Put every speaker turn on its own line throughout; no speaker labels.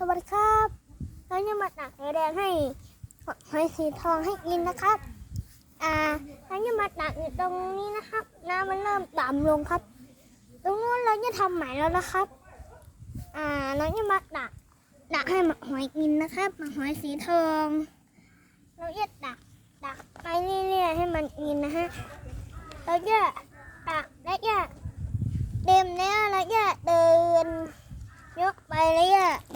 สวัสดีครับเราจะมาตักแดงให้หอยสีทองให้กินนะครับ อ่าเราจะมาตักอยู่ตรงนี้นะครับ น้ำมันเริ่มต่ำลงครับ ตรงนู้นเราจะทำใหม่แล้วนะครับ อ่าเราจะมาตักตักให้หมักหอยกินนะครับหมักหอยสีทอง เราจะตักตักไปเรื่อยๆให้มันกินนะฮะ เราจะตักและจะเต็มแล้วเราจะเดิน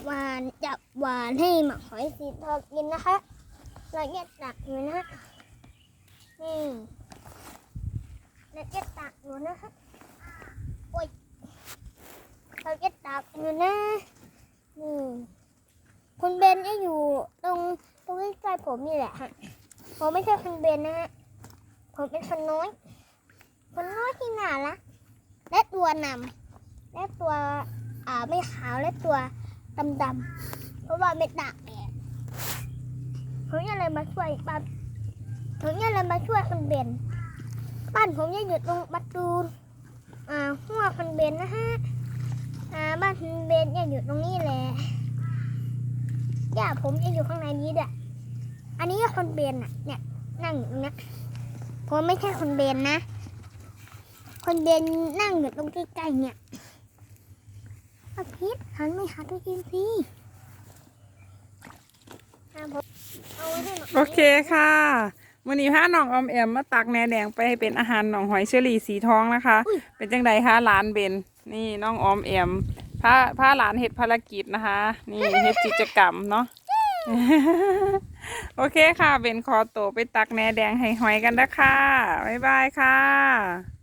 หวานจับหวานให้หมักหอยสีทองกินนะคะเราจะตักอยู่นะนี่เราจะตักอยู่นะคะโอ้ยเราจะตักอยู่นะนี่คุณเบนจะอยู่ตรงตรงใกล้ผมนี่แหละฮะผมไม่ใช่คุณเบนนะฮะผมเป็นคนน้อย คนน้อยที่น่ารักและตัวนำและตัวอ่าไม่ขาวและตัว ดำๆเพราะว่าไม่ตากแดดผมยังเลยมาช่วยบ้านผมยังเลยมาช่วยคนเบนบ้านผมยังอยู่ตรงประตูอ่าหัวคนเบนนะฮะอ่าบ้านคนเบนยังอยู่ตรงนี้แหละย่าผมยังอยู่ข้างในนี้ด้วยอันนี้คนเบนอะ เนี่ยนั่งอยู่ตรงนี้ยผมไม่ใช่คนเบนนะ คนเบนนั่งอยู่ตรงใกล้ๆเนี่ย อาพิษหันไม่หาตัวจริงสิอะผมเอาไว้ให้หน่อย
โอเคค่ะวันนี้พาน้องออมแอมมาตักแหนแดงไปให้เป็นอาหารน้องหอยเชอรี่สีทองนะคะ เป็นจังใดคะหลานเบนนี่น้องออมแอมพาพาหลานเฮ็ดภารกิจนะคะ นี่เฮ็ดกิจกรรมเนาะโอเคค่ะเบนขอตัวไปตักแหนแดงให้หอยกันนะคะบ๊ายบายค่ะ